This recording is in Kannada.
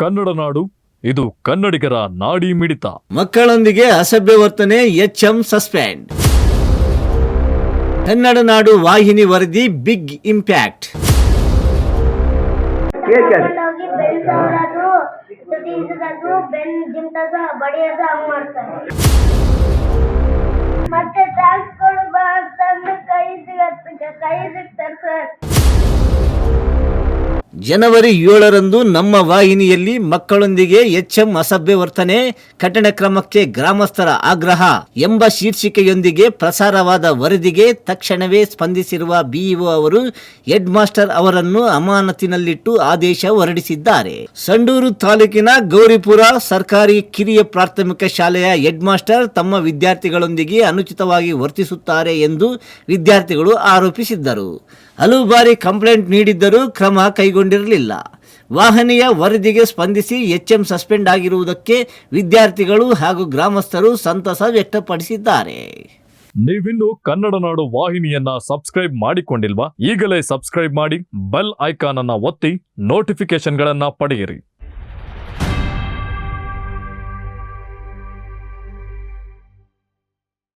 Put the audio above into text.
ಕನ್ನಡ ನಾಡು ಇದು ಕನ್ನಡಿಗರ ನಾಡಿ ಮಿಡಿತ. ಮಕ್ಕಳೊಂದಿಗೆ ಅಸಭ್ಯ ವರ್ತನೆ ಎಚ್ ಎಂ ಸಸ್ಪೆಂಡ್. ಕನ್ನಡ ನಾಡು ವಾಹಿನಿ ವರದಿ ಬಿಗ್ ಇಂಪ್ಯಾಕ್ಟ್. ಹೋಗಿ ಬೆನ್ ಸವರೋದು ಈಜೋದು ಬೆನ್ ಜಿಮ್ಟೋದು ಬಡಿಯೋದು ಹಂಗ್ ಮಾಡ್ತಾರೆ ಮತ್ತೆ ಟ್ರಾನ್ಸ್ಗಳು ಬಾ ಕೈ ಸಿಗತ್ತೆ ಕೈ ಸಿಗ್ತಾರೆ ಸರ್. ಜನವರಿ ಏಳರಂದು ನಮ್ಮ ವಾಹಿನಿಯಲ್ಲಿ ಮಕ್ಕಳೊಂದಿಗೆ ಎಚ್ಎಂ ಅಸಭ್ಯ ವರ್ತನೆ, ಕಠಿಣ ಕ್ರಮಕ್ಕೆ ಗ್ರಾಮಸ್ಥರ ಆಗ್ರಹ ಎಂಬ ಶೀರ್ಷಿಕೆಯೊಂದಿಗೆ ಪ್ರಸಾರವಾದ ವರದಿಗೆ ತಕ್ಷಣವೇ ಸ್ಪಂದಿಸಿರುವ ಬಿಇಒ ಅವರು ಹೆಡ್ ಮಾಸ್ಟರ್ ಅವರನ್ನು ಅಮಾನತಿನಲ್ಲಿಟ್ಟು ಆದೇಶ ಹೊರಡಿಸಿದ್ದಾರೆ. ಸಂಡೂರು ತಾಲೂಕಿನ ಗೌರಿಪುರ ಸರ್ಕಾರಿ ಕಿರಿಯ ಪ್ರಾಥಮಿಕ ಶಾಲೆಯ ಹೆಡ್ ಮಾಸ್ಟರ್ ತಮ್ಮ ವಿದ್ಯಾರ್ಥಿಗಳೊಂದಿಗೆ ಅನುಚಿತವಾಗಿ ವರ್ತಿಸುತ್ತಾರೆ ಎಂದು ವಿದ್ಯಾರ್ಥಿಗಳು ಆರೋಪಿಸಿದ್ದರು. ಹಲವು ಬಾರಿ ಕಂಪ್ಲೇಂಟ್ ನೀಡಿದ್ದರೂ ಕ್ರಮ ಕೈಗೊಂಡಿರಲಿಲ್ಲ. ವಾಹನಿಯ ವರದಿಗೆ ಸ್ಪಂದಿಸಿ ಎಚ್ಎಂ ಸಸ್ಪೆಂಡ್ ಆಗಿರುವುದಕ್ಕೆ ವಿದ್ಯಾರ್ಥಿಗಳು ಹಾಗೂ ಗ್ರಾಮಸ್ಥರು ಸಂತಸ ವ್ಯಕ್ತಪಡಿಸಿದ್ದಾರೆ. ನೀವಿನ್ನು ಕನ್ನಡ ನಾಡು ವಾಹಿನಿಯನ್ನ ಸಬ್ಸ್ಕ್ರೈಬ್ ಮಾಡಿಕೊಂಡಿಲ್ವಾ? ಈಗಲೇ ಸಬ್ಸ್ಕ್ರೈಬ್ ಮಾಡಿ, ಬೆಲ್ ಐಕಾನ್ ಅನ್ನ ಒತ್ತಿ ನೋಟಿಫಿಕೇಶನ್ಗಳನ್ನ ಪಡೆಯಿರಿ.